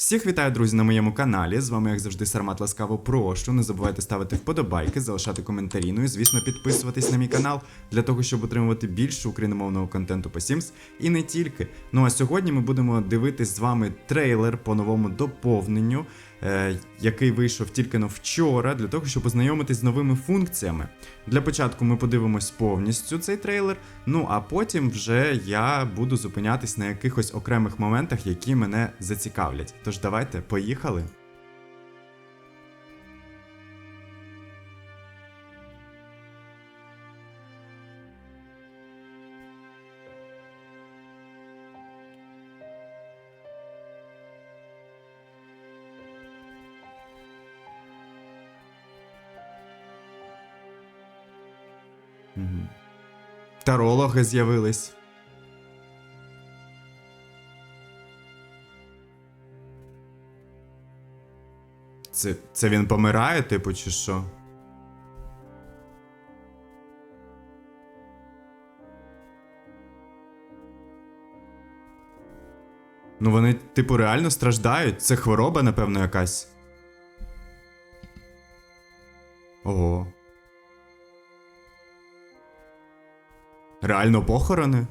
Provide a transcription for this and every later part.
Всіх вітаю, друзі, на моєму каналі. З вами, як завжди, Сармат ласкаво прошу. Не забувайте ставити вподобайки, залишати коментарі. Ну і, звісно, підписуватись на мій канал для того, щоб отримувати більше україномовного контенту по Sims і не тільки. Ну а сьогодні ми будемо дивитись з вами трейлер по новому доповненню, який вийшов тільки но вчора, для того, щоб ознайомитись з новими функціями. Для початку ми подивимось повністю цей трейлер. Ну а потім вже я буду зупинятись на якихось окремих моментах, які мене зацікавлять. Тож давайте, поїхали. Тарологи з'явились. Це, це він помирає, типу, чи що? Ну вони, типу, реально страждають. Це хвороба, напевно, якась. Реально похорони?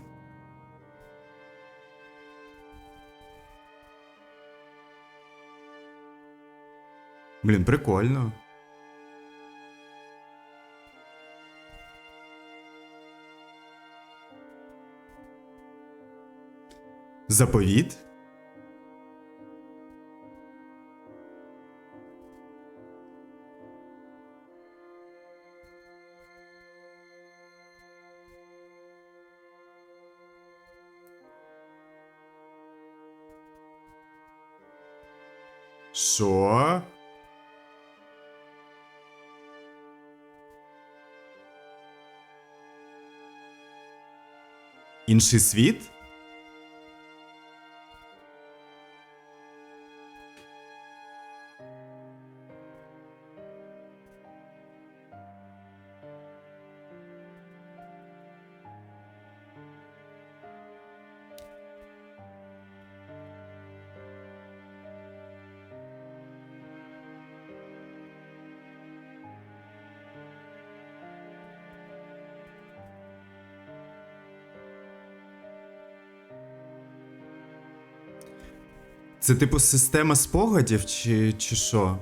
Блін, прикольно. Заповіт? Що? Інший світ? Це типу система спогадів, чи, чи що?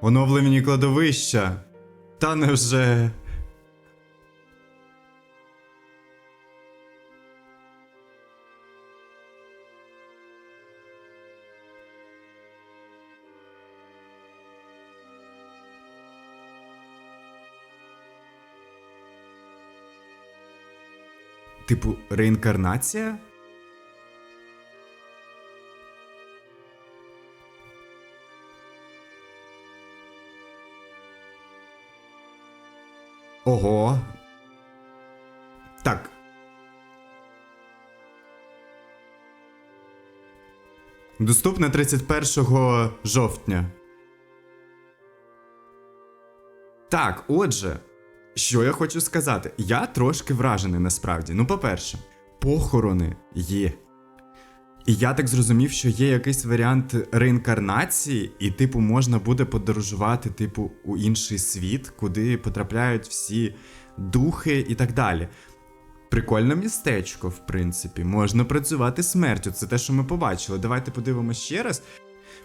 Оновлені кладовища. Та невже. Типу, реінкарнація? Ого. Так. Доступне 31 жовтня. Так, отже, що я хочу сказати? Я трошки вражений насправді. Ну, по-перше, похорони є. І я так зрозумів, що є якийсь варіант реінкарнації, і, типу, можна буде подорожувати, типу, у інший світ, куди потрапляють всі духи і так далі. Прикольне містечко, в принципі, можна працювати смертю. Це те, що ми побачили. Давайте подивимося ще раз.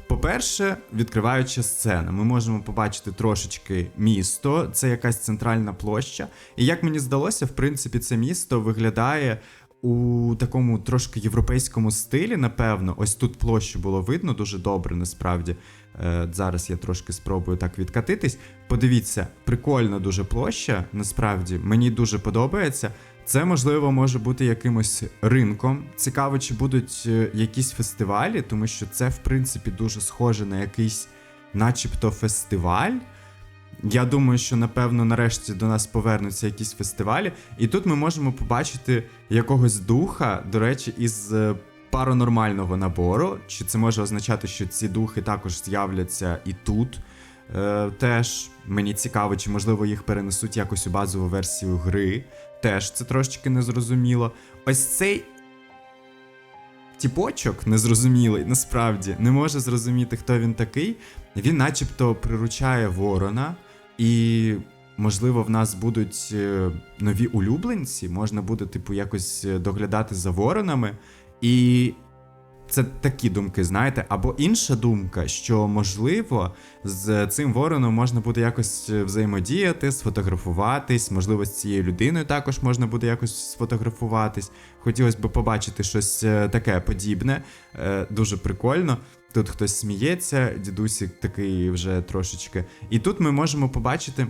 По-перше, відкриваюча сцена, ми можемо побачити трошечки місто, це якась центральна площа. І як мені здалося, в принципі, це місто виглядає у такому трошки європейському стилі, напевно. Ось тут площу було видно дуже добре, насправді. Е, зараз я трошки спробую так відкатитись. Подивіться, прикольна дуже площа, насправді, мені дуже подобається. Це, можливо, може бути якимось ринком. Цікаво, чи будуть е, якісь фестивалі, тому що це, в принципі, дуже схоже на якийсь, начебто, фестиваль. Я думаю, що напевно нарешті до нас повернуться якісь фестивалі, і тут ми можемо побачити якогось духа, до речі, із е, паранормального набору. Чи це може означати, що ці духи також з'являться і тут? Е, теж мені цікаво, чи можливо їх перенесуть якось у базову версію гри. Теж це трошечки незрозуміло. Ось цей тіпочок незрозумілий, насправді, не може зрозуміти, хто він такий. Він начебто приручає ворона, і, можливо, в нас будуть е, нові улюбленці, можна буде, типу, якось е, доглядати за воронами. І це такі думки, знаєте. Або інша думка, що можливо з цим вороном можна буде якось е, взаємодіяти, сфотографуватись, можливо, з цією людиною також можна буде якось сфотографуватись. Хотілося б побачити щось е, таке подібне, Е, дуже прикольно. Тут хтось сміється, дідусік такий вже трошечки. І тут ми можемо побачити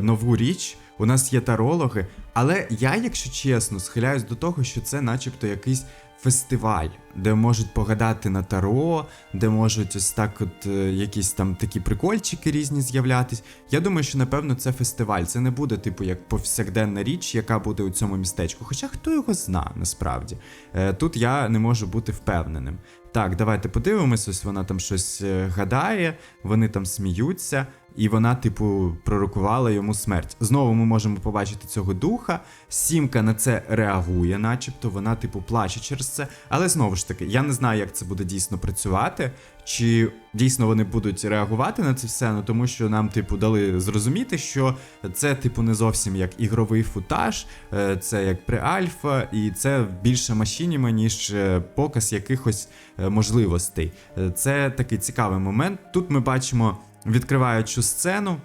нову річ. У нас є тарологи, але я, якщо чесно, схиляюсь до того, що це начебто якийсь фестиваль, де можуть погадати на таро, де можуть ось так, от е, якісь там такі прикольчики різні з'являтись. Я думаю, що напевно це фестиваль. Це не буде, типу, як повсякденна річ, яка буде у цьому містечку. Хоча хто його зна, насправді. Е, тут я не можу бути впевненим. Так, давайте подивимось, ось вона там щось е, гадає, вони там сміються, і вона, типу, пророкувала йому смерть. Знову ми можемо побачити цього духа. Сімка на це реагує, начебто, вона, типу, плаче через це. Але знову ж таки, я не знаю, як це буде дійсно працювати. Чи дійсно вони будуть реагувати на це все, ну тому що нам, типу, дали зрозуміти, що це, типу, не зовсім як ігровий футаж, е, це як преальфа, і це більше машініма, ніж е, показ якихось е, можливостей. Це такий цікавий момент. Тут ми бачимо відкриваючу сцену.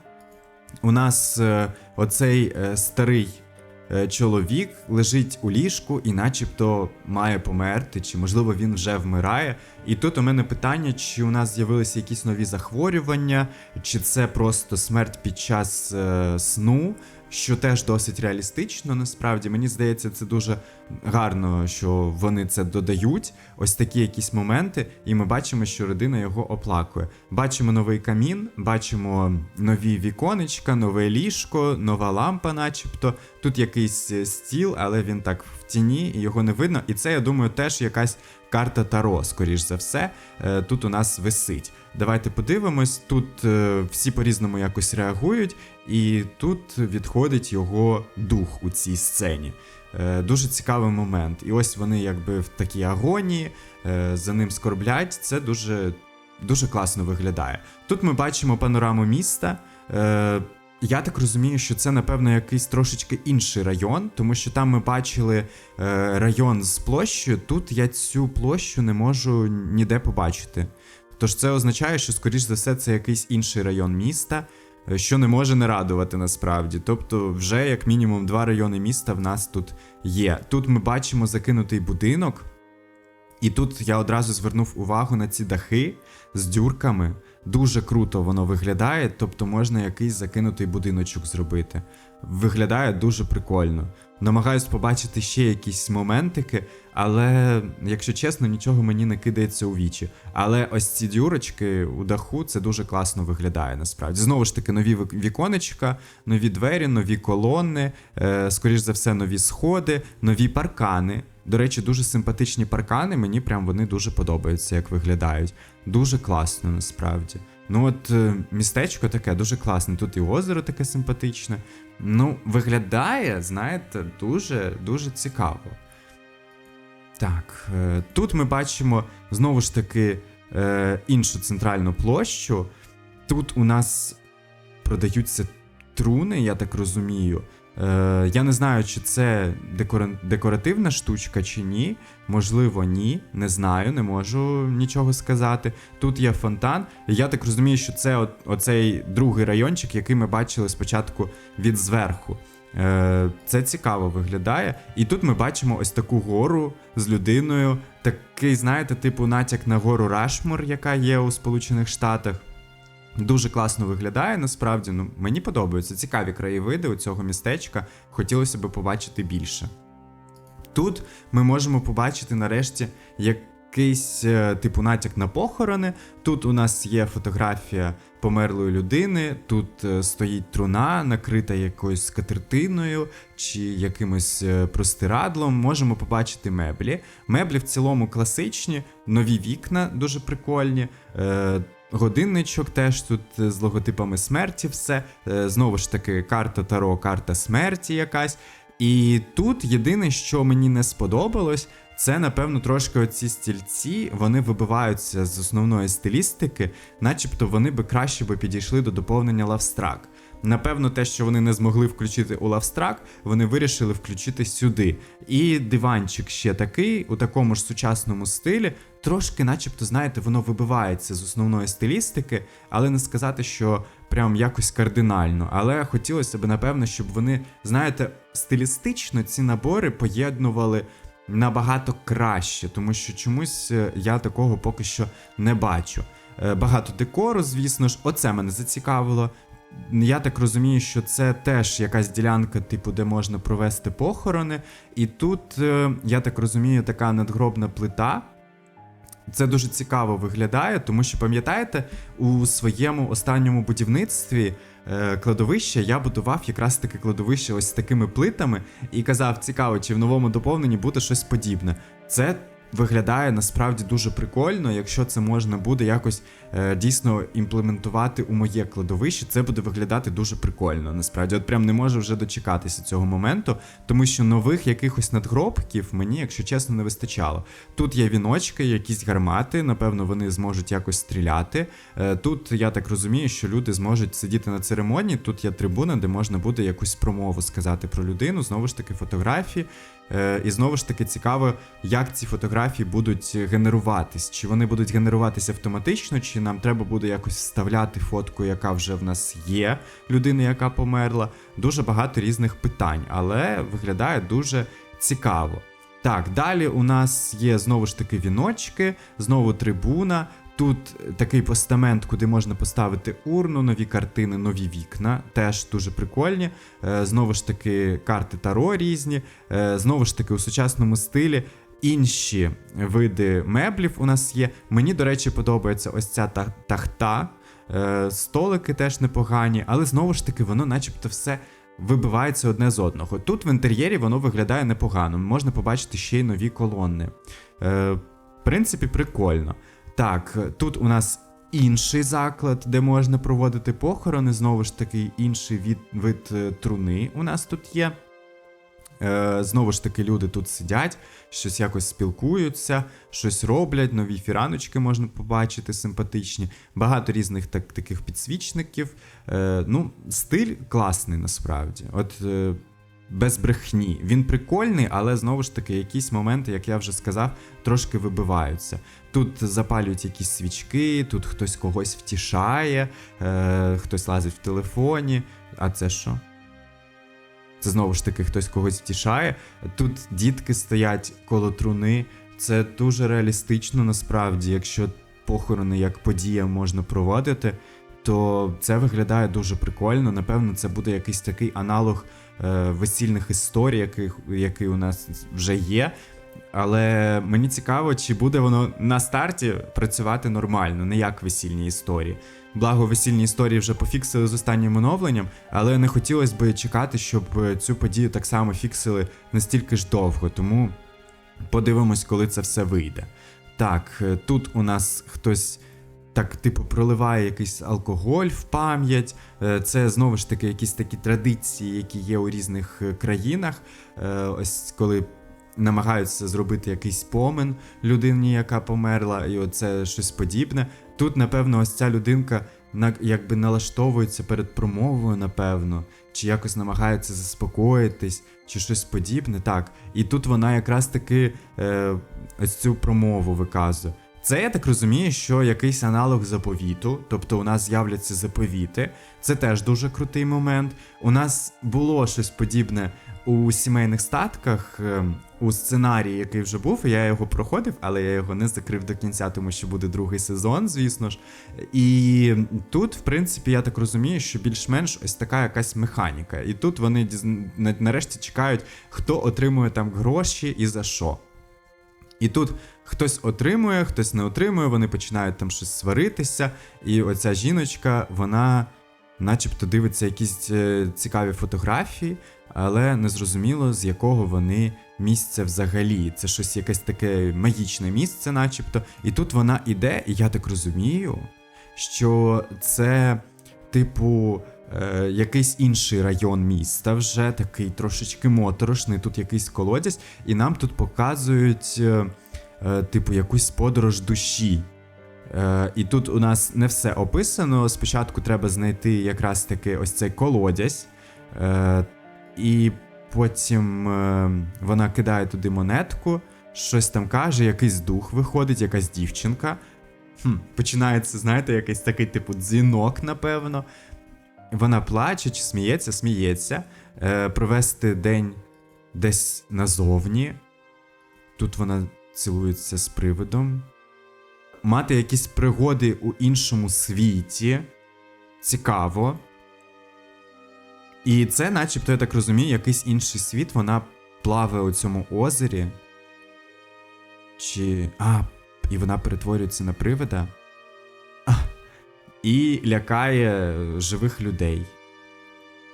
У нас е, оцей е, старий е, чоловік лежить у ліжку і начебто має померти, чи можливо він вже вмирає. І тут у мене питання, чи у нас з'явилися якісь нові захворювання, чи це просто смерть під час е, сну, що теж досить реалістично. Насправді мені здається, це дуже гарно, що вони це додають. Ось такі якісь моменти, і ми бачимо, що родина його оплакує. Бачимо новий камін, бачимо нові віконечка, нове ліжко, нова лампа, начебто. Тут якийсь е, стіл, але він так в тіні, і його не видно. І це, я думаю, теж якась карта Таро, скоріш за все, е, тут у нас висить. Давайте подивимось. Тут е, всі по-різному якось реагують, і тут відходить його дух у цій сцені. Е, Дуже цікавий момент. І ось вони якби в такій агонії, за ним скорблять. Це дуже, дуже класно виглядає. Тут ми бачимо панораму міста. Я так розумію, що це, напевно, якийсь трошечки інший район, тому що там ми бачили е, район з площею. Тут я цю площу не можу ніде побачити. Тож це означає, що, скоріш за все, це якийсь інший район міста, е, що не може не радувати насправді. Тобто, вже як мінімум два райони міста в нас тут є. Тут ми бачимо закинутий будинок, і тут я одразу звернув увагу на ці дахи з дюрками. Дуже круто воно виглядає, тобто можна якийсь закинутий будиночок зробити. Виглядає дуже прикольно. Намагаюсь побачити ще якісь моментики, але, якщо чесно, нічого мені не кидається у вічі. Але ось ці дюрочки у даху це дуже класно виглядає насправді. Знову ж таки, нові віконечка, нові двері, нові колони, е, скоріш за все, нові сходи, нові паркани. До речі, дуже симпатичні паркани, мені прям вони дуже подобаються, як виглядають. Дуже класно насправді. Ну от е, містечко таке дуже класне. Тут і озеро таке симпатичне. Ну, виглядає, знаєте, дуже дуже цікаво. Так, е, тут ми бачимо знову ж таки е, іншу центральну площу. Тут у нас продаються труни, я так розумію. Е, я не знаю, чи це декоративна штучка чи ні. Можливо, ні. Не знаю, не можу нічого сказати. Тут є фонтан. І я так розумію, що це от, оцей другий райончик, який ми бачили спочатку від зверху. Е, це цікаво виглядає. І тут ми бачимо ось таку гору з людиною. Такий, знаєте, типу натяк на гору Рашмор, яка є у Сполучених Штатах. Дуже класно виглядає, насправді. Ну, мені подобаються цікаві краєвиди у цього містечка. Хотілося б побачити більше. Тут ми можемо побачити нарешті якийсь е, типу натяк на похорони. Тут у нас є фотографія померлої людини, тут е, стоїть труна, накрита якоюсь скатертиною чи якимось е, простирадлом. Можемо побачити меблі. Меблі в цілому класичні, нові вікна дуже прикольні. Годинничок теж тут е, з логотипами смерті, все. Е, Знову ж таки, карта Таро, карта смерті якась. І тут єдине, що мені не сподобалось, Це, напевно, трошки оці стільці, вони вибиваються з основної стилістики, начебто вони би краще би підійшли до доповнення лавстрак. Напевно, те, що вони не змогли включити у лавстрак, вони вирішили включити сюди. І диванчик ще такий, у такому ж сучасному стилі, трошки, начебто, знаєте, воно вибивається з основної стилістики, але не сказати, що прям якось кардинально. Але хотілося б, напевно, щоб вони, знаєте, стилістично ці набори поєднували набагато краще, тому що чомусь е, я такого поки що не бачу. Е, Багато декору, звісно ж, оце мене зацікавило. Я так розумію, що це теж якась ділянка, типу, де можна провести похорони. І тут, е, я так розумію, така надгробна плита. Це дуже цікаво виглядає, тому що пам'ятаєте, у своєму останньому будівництві е, кладовища я будував якраз таке кладовище ось з такими плитами і казав, цікаво, чи в новому доповненні буде щось подібне. Це виглядає насправді дуже прикольно, якщо це можна буде якось е, дійсно імплементувати у моє кладовище, це буде виглядати дуже прикольно. Насправді, от прям не можу вже дочекатися цього моменту, тому що нових якихось надгробків мені, якщо чесно, не вистачало. Тут є віночки, якісь гармати, напевно, вони зможуть якось стріляти. Е, Тут я так розумію, що люди зможуть сидіти на церемонії. Тут є трибуна, де можна буде якусь промову сказати про людину. Знову ж таки, фотографії. Е, І знову ж таки цікаво, як ці фотографії будуть генеруватись. Чи вони будуть генеруватися автоматично, чи нам треба буде якось вставляти фотку, яка вже в нас є, людини, яка померла. Дуже багато різних питань, але виглядає дуже цікаво. Так, далі у нас є знову ж таки віночки, знову трибуна. Тут такий постамент, куди можна поставити урну, нові картини, нові вікна, теж дуже прикольні. Е, Знову ж таки, карти Таро різні. Е, Знову ж таки, у сучасному стилі. Інші види меблів у нас є. Мені, до речі, подобається ось ця тахта. Е, Столики теж непогані, але знову ж таки, воно начебто все вибивається одне з одного. Тут в інтер'єрі воно виглядає непогано. Можна побачити ще й нові колони. Е, В принципі, прикольно. Так, тут у нас інший заклад, де можна проводити похорони. Знову ж таки, інший від, вид е, труни у нас тут є. Е, знову ж таки, люди тут сидять, щось якось спілкуються, щось роблять, нові фіраночки можна побачити, симпатичні. Багато різних так, таких підсвічників. Е, ну, стиль класний насправді. От е, без брехні. Він прикольний, але знову ж таки, якісь моменти, як я вже сказав, трошки вибиваються. Тут запалюють якісь свічки, тут хтось когось втішає, е, хтось лазить в телефоні. А це що? Це знову ж таки хтось когось втішає. Тут дітки стоять коло труни. Це дуже реалістично насправді, якщо похорони як подія можна проводити, то це виглядає дуже прикольно. Напевно, це буде якийсь такий аналог е, весільних історій, яких, який у нас вже є. Але мені цікаво, чи буде воно на старті працювати нормально, не як весільні історії. Благо, весільні історії вже пофіксили з останнім оновленням, але не хотілося б чекати, щоб е, цю подію так само фіксили настільки ж довго. Тому подивимось, коли це все вийде. Так, е, тут у нас хтось. Так, типу, проливає якийсь алкоголь в пам'ять. Е, Це знову ж таки якісь такі традиції, які є у різних е, країнах. Е, Ось коли намагаються зробити якийсь помин людині, яка померла, і оце щось подібне. Тут, напевно, ось ця людинка якби налаштовується перед промовою, напевно, чи якось намагається заспокоїтись, чи щось подібне. Так. І тут вона якраз таки ось цю промову виказує. Це я так розумію, що якийсь аналог заповіту, тобто у нас з'являться заповіти. Це теж дуже крутий момент. У нас було щось подібне у сімейних статках, е, у сценарії, який вже був. Я його проходив, але я його не закрив до кінця, тому що буде другий сезон, звісно ж. І тут, в принципі, я так розумію, що більш-менш ось така якась механіка. І тут вони нарешті чекають, хто отримує там гроші і за що. І тут хтось отримує, хтось не отримує, вони починають там щось сваритися. І оця жіночка, вона начебто дивиться якісь е, цікаві фотографії, але не зрозуміло, з якого вони місця взагалі. Це щось якесь таке магічне місце, начебто. І тут вона іде, і я так розумію, що це, типу, е, якийсь інший район міста, вже такий трошечки моторошний. Тут якийсь колодязь, і нам тут показують, е, е, типу, якусь подорож душі. І тут у нас не все описано. Спочатку треба знайти якраз таки ось цей колодязь, і потім вона кидає туди монетку, щось там каже, якийсь дух виходить, якась дівчинка. Хм, починається, знаєте, якийсь такий типу дзвінок, напевно. Вона плаче чи сміється, сміється. Е, провести день десь назовні. Тут вона цілується з привидом. Мати якісь пригоди у іншому світі. Цікаво. І це, начебто, я так розумію, якийсь інший світ. Вона плаває у цьому озері. Чи. А, і вона перетворюється на привида. А, і лякає живих людей.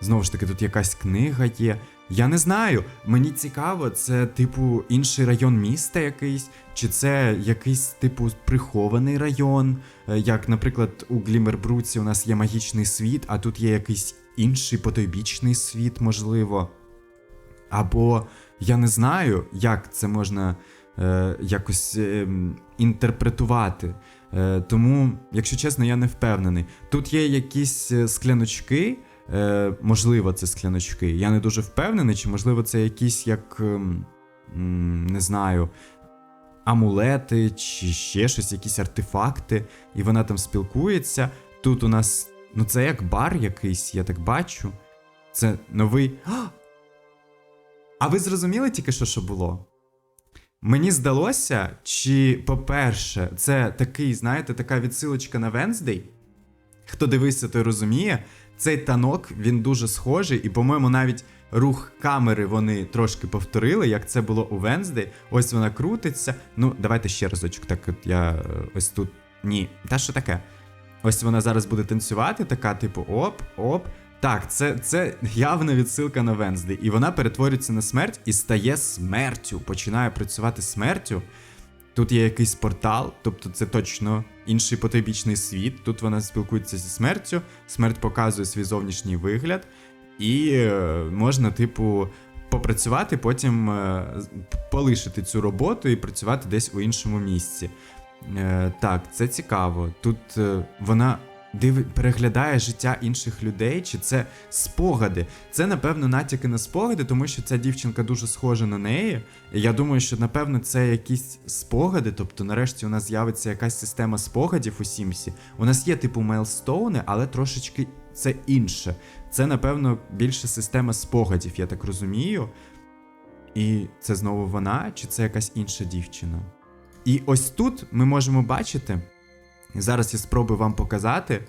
Знову ж таки, тут якась книга є. Я не знаю. Мені цікаво, це, типу, інший район міста якийсь, чи це якийсь, типу, прихований район. Е, Як, наприклад, у Глімербруці у нас є магічний світ, а тут є якийсь інший потойбічний світ, можливо. Або я не знаю, як це можна е, якось е, інтерпретувати. Е, тому, якщо чесно, я не впевнений. Тут є якісь е, скляночки, е, можливо, це скляночки. Я не дуже впевнений, чи можливо це якісь як. ем, не знаю. Амулети, чи ще щось, якісь артефакти, і вона там спілкується. Тут у нас. Ну, це як бар якийсь, я так бачу. Це новий. А! А ви зрозуміли тільки що, що було? Мені здалося, чи, по-перше, це такий, знаєте, така відсилочка на Венздей. Хто дивився, той розуміє. Цей танок він дуже схожий, і, по-моєму, навіть рух камери вони трошки повторили, як це було у Венздей. Ось вона крутиться. Ну, давайте ще разочок. Так, от я е, ось тут. Ні, та що таке? Ось вона зараз буде танцювати, така, типу, оп, оп. Так, це, це явна відсилка на Венздей. І вона перетворюється на смерть і стає смертю. Починає працювати смертю. Тут є якийсь портал, тобто це точно інший потойбічний світ. Тут вона спілкується зі смертю, смерть показує свій зовнішній вигляд, і е, можна, типу, попрацювати, потім е, полишити цю роботу і працювати десь у іншому місці. Е, так, це цікаво. Тут вона диви, переглядає життя інших людей, чи це спогади. Це, напевно, натяки на спогади, тому що ця дівчинка дуже схожа на неї. Я думаю, що напевно це якісь спогади. Тобто, нарешті у нас з'явиться якась система спогадів у Сімсі. У нас є типу мейлстоуни, але трошечки це інше. Це, напевно, більше система спогадів, я так розумію. І це знову вона, чи це якась інша дівчина? І ось тут ми можемо бачити. Зараз я спробую вам показати.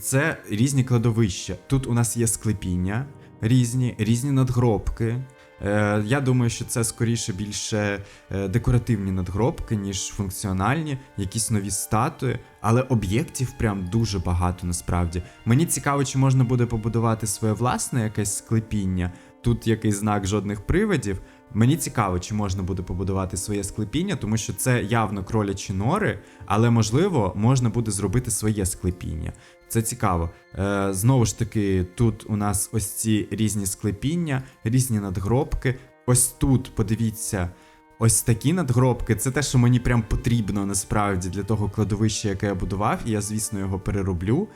Це різні кладовища. Тут у нас є склепіння, різні, різні надгробки. Е, я думаю, що це скоріше більше е, декоративні надгробки, ніж функціональні, якісь нові статуї, але об'єктів прям дуже багато насправді. Мені цікаво, чи можна буде побудувати своє власне якесь склепіння. Тут якийсь знак жодних привидів. Мені цікаво, чи можна буде побудувати своє склепіння, тому що це явно кролячі нори, але можливо можна буде зробити своє склепіння. Це цікаво. Е, знову ж таки, тут у нас ось ці різні склепіння, різні надгробки. Ось тут, подивіться, ось такі надгробки. Це те, що мені прям потрібно насправді для того кладовища, яке я будував, і я, звісно, його перероблю.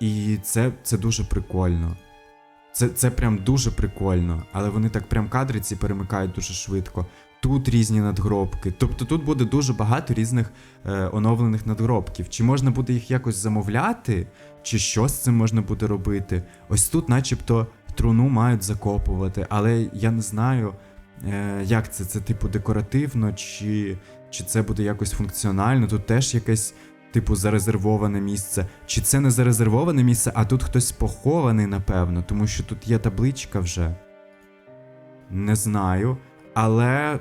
І це, це дуже прикольно. Це, це прям дуже прикольно, але вони так прям кадри ці перемикають дуже швидко. Тут різні надгробки. Тобто тут буде дуже багато різних е, оновлених надгробків. Чи можна буде їх якось замовляти, чи що з цим можна буде робити? Ось тут, начебто, труну мають закопувати, але я не знаю, е, як це. Це типу декоративно, чи, чи це буде якось функціонально. Тут теж якесь. Типу, зарезервоване місце. Чи це не зарезервоване місце, а тут хтось похований, напевно, тому що тут є табличка вже. Не знаю. Але.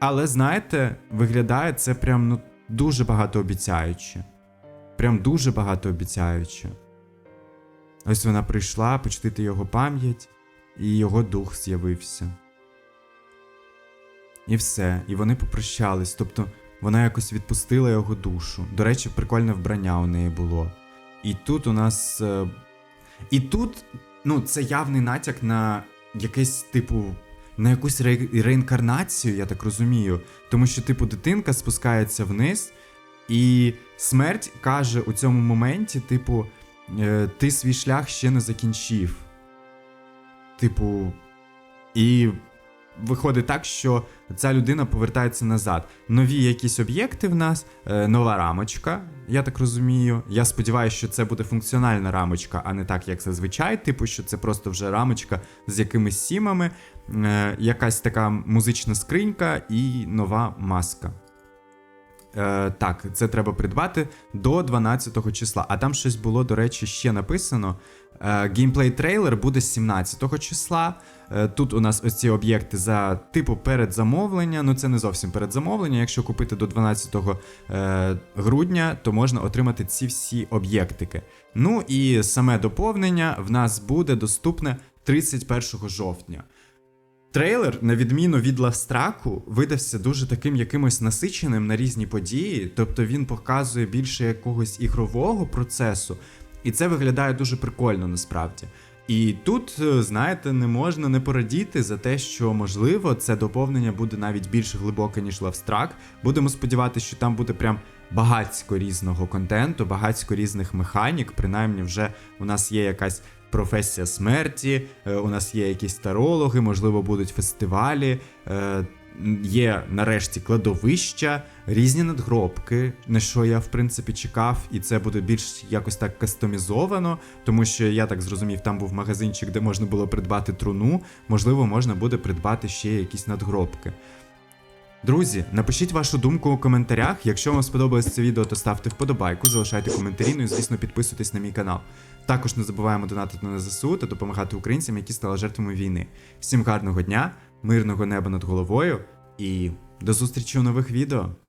Але знаєте, виглядає це прям ну, дуже багатообіцяюче. Прям дуже багатообіцяюче. Ось вона прийшла почтити його пам'ять, і його дух з'явився. І все. І вони попрощались. Тобто вона якось відпустила його душу. До речі, прикольне вбрання у неї було. І тут у нас. е, І тут, ну, це явний натяк на якесь, типу, на якусь ре- реінкарнацію, я так розумію. Тому що, типу, дитинка спускається вниз, і смерть каже у цьому моменті, типу, е, ти свій шлях ще не закінчив. Типу, і виходить так, що ця людина повертається назад. Нові якісь об'єкти в нас, е, нова рамочка, я так розумію. Я сподіваюся, що це буде функціональна рамочка, а не так, як зазвичай, типу, що це просто вже рамочка з якимись сімами, е, якась така музична скринька і нова маска. Е, так, це треба придбати до 12 числа. А там щось було, до речі, ще написано. Е, геймплей трейлер буде 17 числа. Е, тут у нас ось ці об'єкти за типу передзамовлення. Ну це не зовсім передзамовлення. Якщо купити до 12 е, грудня, то можна отримати ці всі об'єктики. Ну і саме доповнення в нас буде доступне 31 жовтня. Трейлер, на відміну від Лавстраку, видався дуже таким якимось насиченим на різні події, тобто він показує більше якогось ігрового процесу, і це виглядає дуже прикольно насправді. І тут, е, знаєте, не можна не порадіти за те, що можливо це доповнення буде навіть більш глибоке, ніж Лавстрак. Будемо сподіватися, що там буде прям багатько різного контенту, багатько різних механік. Принаймні, вже у нас є якась професія смерті, е, у нас є якісь тарологи, можливо, будуть фестивалі. е, Є нарешті кладовища, різні надгробки, на що я в принципі чекав, і це буде більш якось так кастомізовано, тому що я так зрозумів, там був магазинчик, де можна було придбати труну. Можливо, можна буде придбати ще якісь надгробки. Друзі, напишіть вашу думку у коментарях. Якщо вам сподобалось це відео, то ставте вподобайку, залишайте коментарі, ну і звісно підписуйтесь на мій канал. Також не забуваємо донатити на ЗСУ та допомагати українцям, які стали жертвами війни. Всім гарного дня, мирного неба над головою і до зустрічі у нових відео!